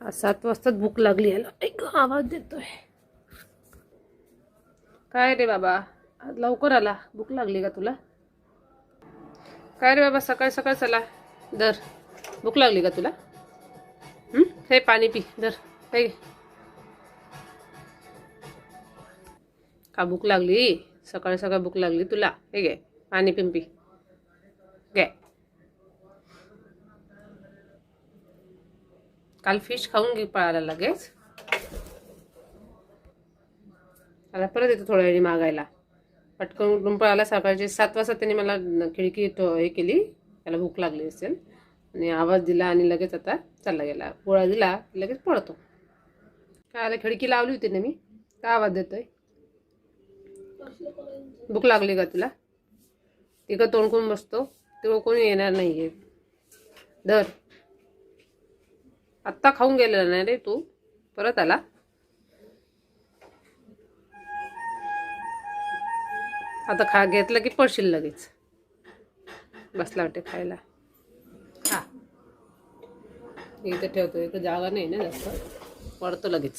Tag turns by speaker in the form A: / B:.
A: सात वाजताच भूक लागली याला एक आवाज देतोय. काय रे बाबा? आज लवकर आला. भूक लागली का तुला? काय रे बाबा सकाळ सकाळ चला. दर. भूक लागली का तुला? हे? पाणी पी. दर. हे का भूक लागली? सकाळ सकाळ भूक लागली तुला. हे घे. पाणी पिंपी घे काल फिश खाऊन घे पळायला लगेच. आता परत येतो थोड्या वेळी मागायला. पटकन उठून पळाला सकाळचे सात वाजता त्यांनी मला खिडकी तो हे केली. त्याला भूक लागली असेल. आणि आवाज दिला आणि लगेच आता चालला गेला. पोळा दिला लगेच पळतो. काय आला? खिडकी लावली होती ना मी. काय आवाज देतोय? भूक लागली का तुला? तिकडं तोंड करून बसतो. तेव्हा कोणी येणार नाही आहे धर. आत्ता खाऊन गेलेला नाही रे तू. परत आला. आता खा घेतलं की पडशील लगेच. बसला वाटते खायला. हा इथं ठेवतो इथं जागा नाही ना जास्त. पडतो लगेच.